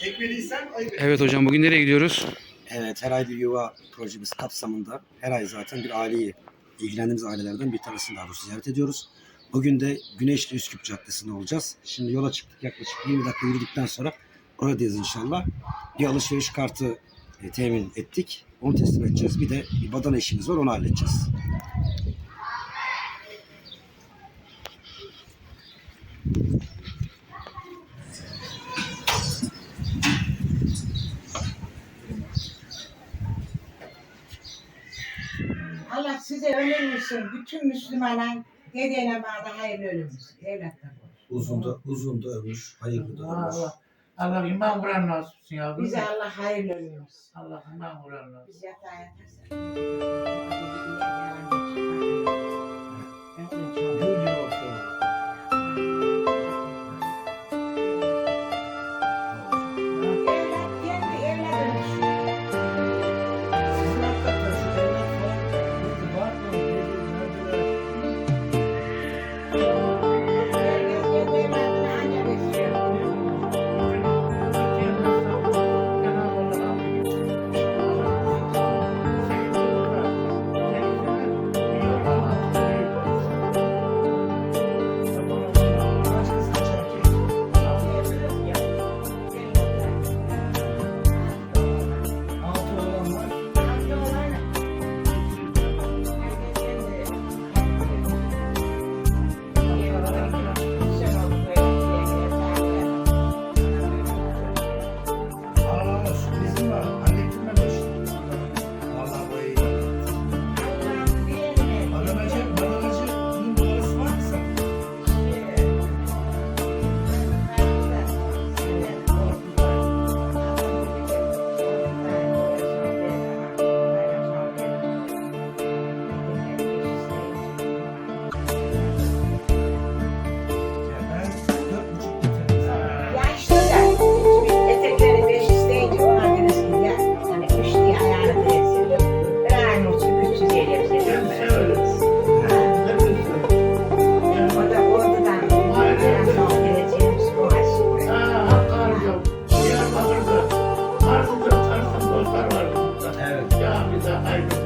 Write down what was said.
Çekmediysen ayıp et. Evet hocam bugün nereye gidiyoruz? Evet, her ay bir yuva projemiz kapsamında her ay zaten bir aileyi ilgilendiğimiz ailelerden bir tanesini daha doğrusu ziyaret ediyoruz. Bugün de Güneşli Üsküp Caddesi'nde olacağız. Şimdi yola çıktık yaklaşık 20 dakika yürüdükten sonra oradayız inşallah. Bir alışveriş kartı e, temin ettik. Onu teslim edeceğiz. Bir de bir badana işimiz var onu halledeceğiz. Allah size ömür versin. Bütün Müslümana dedene bağda hayırlı ölümüz. Evlatlar olsun. Uzun da, uzun da ömür, hayırlı da ömür. Allah, Allah iman Kur'an nasip etsin ya. Bize Allah hayırlı ölümüz. Allah iman Kur'an nasip Biz yatağa yatarsak. I know.